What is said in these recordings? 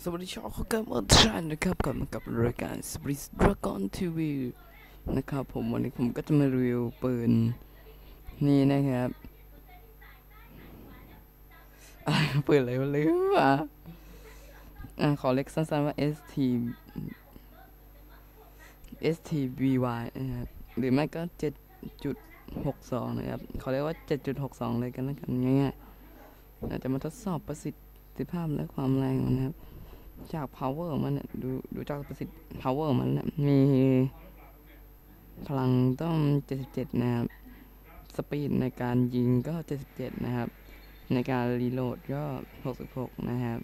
สวัสดีชาวเขากลับมาทานนะครับกลับมากับรายการ Split Dragon TV นะครับผมวันนี้ผมก็จะมารีวิวปืนนี่นะครับปืนอะไรวะลืมอะอ่าขอเล็กสั้นๆว่า ST STBY นะครับหรือไม่ก็ 7.62 นะครับ ขอเรียกว่า 7.62 เลยกันแล้วกันง่ายๆเราจะมาทดสอบประสิทธิภาพและความแรงนะครับ จาก power มันดูดูจากประสิทธิ์ power มันมีพลังต้อง 77 นะครับ สปีดในการยิงก็ 77 นะครับ ในการรีโหลดก็ 66 นะครับ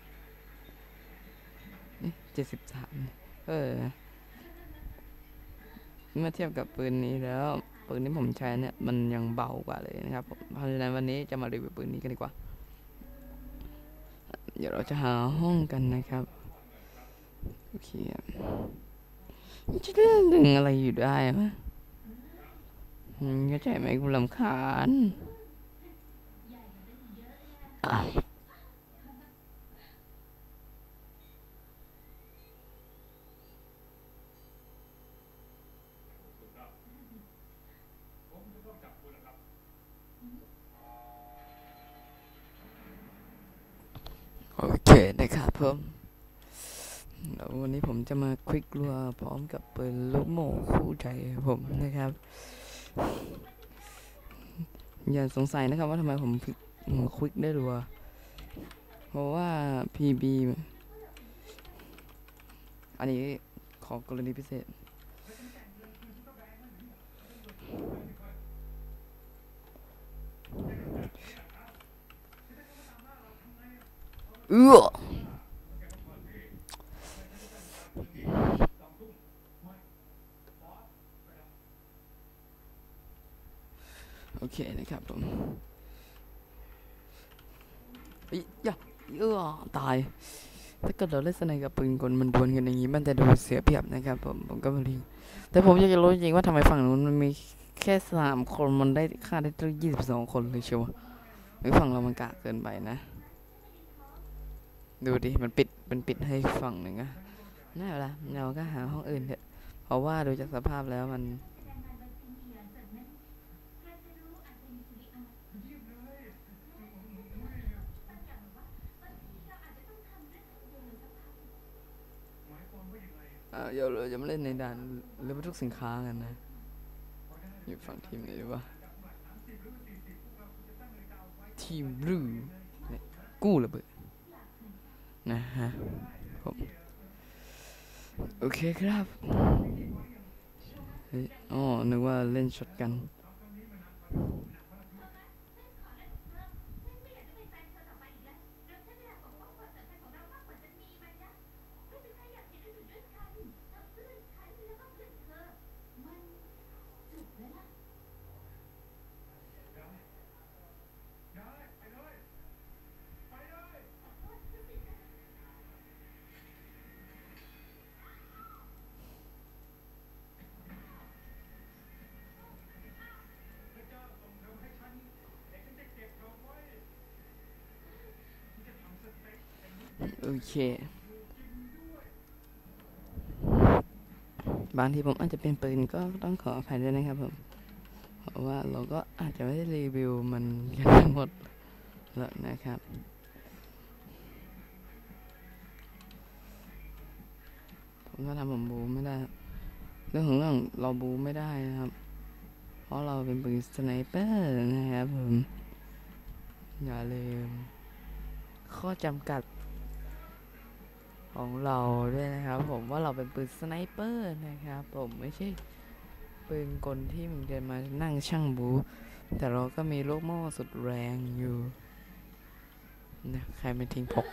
เอ๊ะ73เออ เมื่อเทียบกับปืนนี้แล้ว ปืนที่ผมใช้เนี่ย มันยังเบากว่าเลยนะครับผมเพราะฉะนั้นวันนี้จะมารีวิวปืนนี้กันดีกว่า เดี๋ยวเราจะหาห้องกันนะครับ โอเคจะเรื่องดึงอะไรอยู่ได้วะอืมเข้าใจไหมกูลำคาญโอเคนะครับผม วันนี้ผมจะมาควิกรัวพร้อมกับปืนลูกโม่คู่ใจผมนะครับ อย่าสงสัยนะครับว่าทำไมผมควิกควิกได้รัว เพราะว่า PB อันนี้ขอกรณีพิเศษ เอื้อ โอเคนะครับผมเฮ้ยอย่าเออตาย ถ้าเกิดเราเล่นสนกับปืนกลมันดวลกันอย่างนี้มันจะดูเสียเปรียบนะครับผมผมก็ไม่รู้แต่ผมอยากจะรู้จริงๆว่าทำไมฝั่งนู้นมันมีแค่สามคนมันได้ฆ่าได้ตั้งยี่สิบสองคนเลยเชียวหรือฝั่งเรามันกะเกินไปนะ ดูดิมันปิดมันปิดให้ฝั่งหนึ่งอะน่าเวลาเราก็หาห้องอื่นเถอะเพราะว่าดูจากสภาพแล้วมัน เดี๋ยวเราจะมาเล่นในด่านหรือบรรทุกสินค้ากันนะ อยู่ฝั่งทีมไหนดีวะทีมบลูเนี่ยกู้ระเบิดนะฮะผมโอเคครับอ๋อนึกว่าเล่นช็อตกัน เค บางทีผมอาจจะเป็นปืนก็ต้องขออภัยด้วยนะครับผม เพราะว่าเราก็อาจจะไม่ได้รีวิวมันกันทั้งหมดแล้วนะครับผมก็ทำผมบูไม่ได้ เรื่องของเรื่องเราบูไม่ได้นะครับ เพราะเราเป็นปืนสไนเปอร์นะครับผมอย่าลืมข้อจำกัด ของเราด้วยนะครับผมว่าเราเป็นปืนสไนเปอร์นะครับผมไม่ใช่ปืนกลที่มันจะมานั่งช่างบู แต่เราก็มีลูกโม่สุดแรงอยู่นะใครไม่ทิ้งพก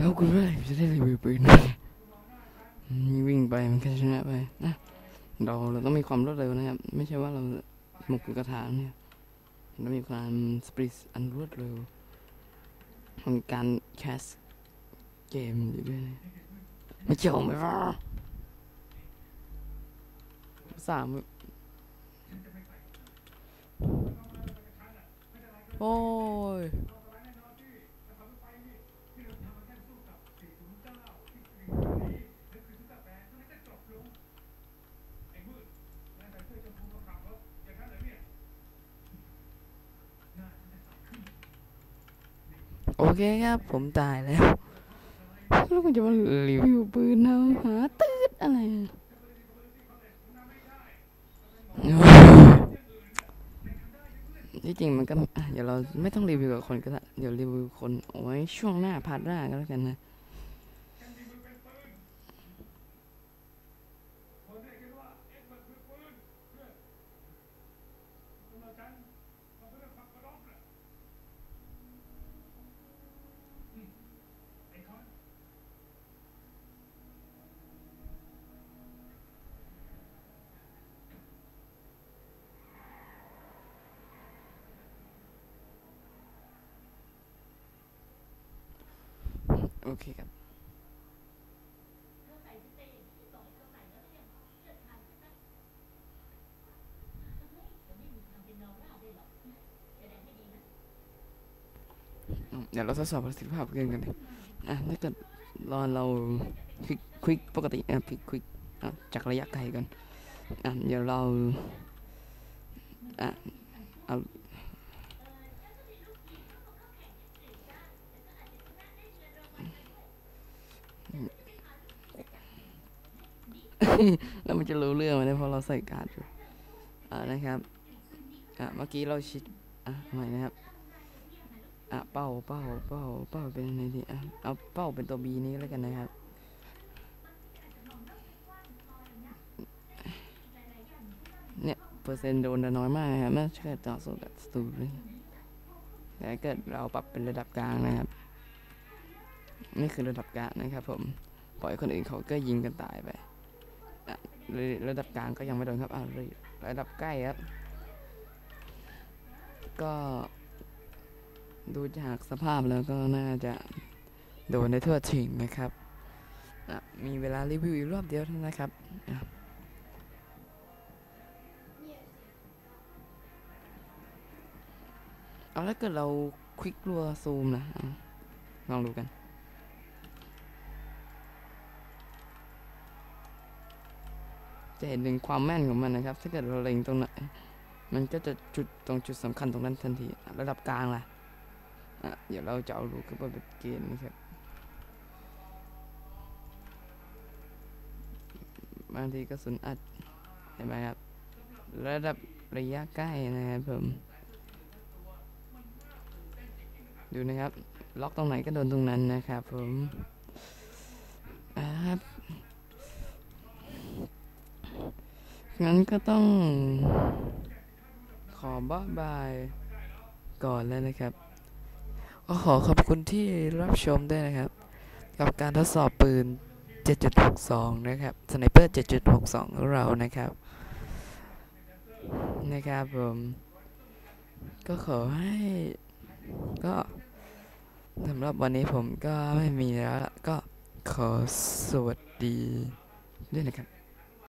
แล้วกูเมื่อไหร่จะได้รีวิวปืนนะอืมวิ่งไปมันก็ชนะไปนะเราเราต้องมีความรวดเร็วนะครับ ไม่ใช่ว่าเราหมกกระถางเนี่ยเรามีความสปริตอันรวดเร็วของการแคสเกมอยู่ด้วยนะไม่เกี่ยวไหมวะสามโอ้ย โอเคครับ ผมตายแล้วแล้วก็จะมารีวิวปืนเอาหาตืดอะไรที่จริงมันก็เดี๋ยวเราไม่ต้องรีวิวกับคนก็ได้เดี๋ยวรีวิวคนเอาไว้ช่วงหน้าพาร์ทหน้าก็แล้วกันนะ โอเคครับเดี๋ยวเราทดสอบประสิทธิภาพกันกันดิอะถ้าเกิดรอเราคลิกคลิกปกติอะคลิกคลิกอะจากระยะไกลกันอะเดี๋ยวเราอะเอา แล้วมันจะรู้เรื่องไหมเนี่ยเพราะเราใส่การ์ดอยู่อ่านะครับอะเมื่อกี้เราชิดอะใหม่นะครับอะเป้าเป้าเป้าเป้าเป็นอะไรดีอะเอาเป้าเป็นตัว B นี้แล้วกันนะครับเนี่ยเปอร์เซ็นต์โดนจะน้อยมากนะครับไม่ใช่ต่อสู้กับสตูเลยแต่ถ้าเกิดเราปรับเป็นระดับกลางนะครับ นี่คือระดับกลางนะครับผม ปล่อยคนอื่นเขาก็ยิงกันตายไป ระดับกลางก็ยังไม่โดนครับอะระระดับใกล้ครับ ก็ดูจากสภาพแล้วก็น่าจะโดนได้ทั่วถึงนะครับ มีเวลารีวิวอีกรอบเดียวเท่านั้นนะครับ เอาถ้าเกิดเราควิกรัวซูมนะลองดูกัน จะเห็นถึงความแม่นของมันนะครับ ถ้าเกิดเราเล็งตรงไหนมันก็จะจุดตรงจุดสำคัญตรงนั้นทันที ระดับกลางล่ะอะเดี๋ยวเราจะเอาลูกขึ้นไปเป็นเกณฑ์นะครับบางทีกระสุนอัดเห็นไหมครับ ระดับระยะใกล้นะครับผม ดูนะครับ ล็อกตรงไหนก็โดนตรงนั้นนะครับผมครับ งั้นก็ต้อง ขอบ๊ายบายก่อนแล้วนะครับ ก็ขอขอบคุณที่รับชมด้วยนะครับ กับการทดสอบปืน 7.62 นะครับสไนเปอร์ 7.62 ของเรานะครับ นะครับผม ก็ขอให้ก็สำหรับวันนี้ผมก็ไม่มีแล้วก็ขอสวัสดีด้วยนะครับ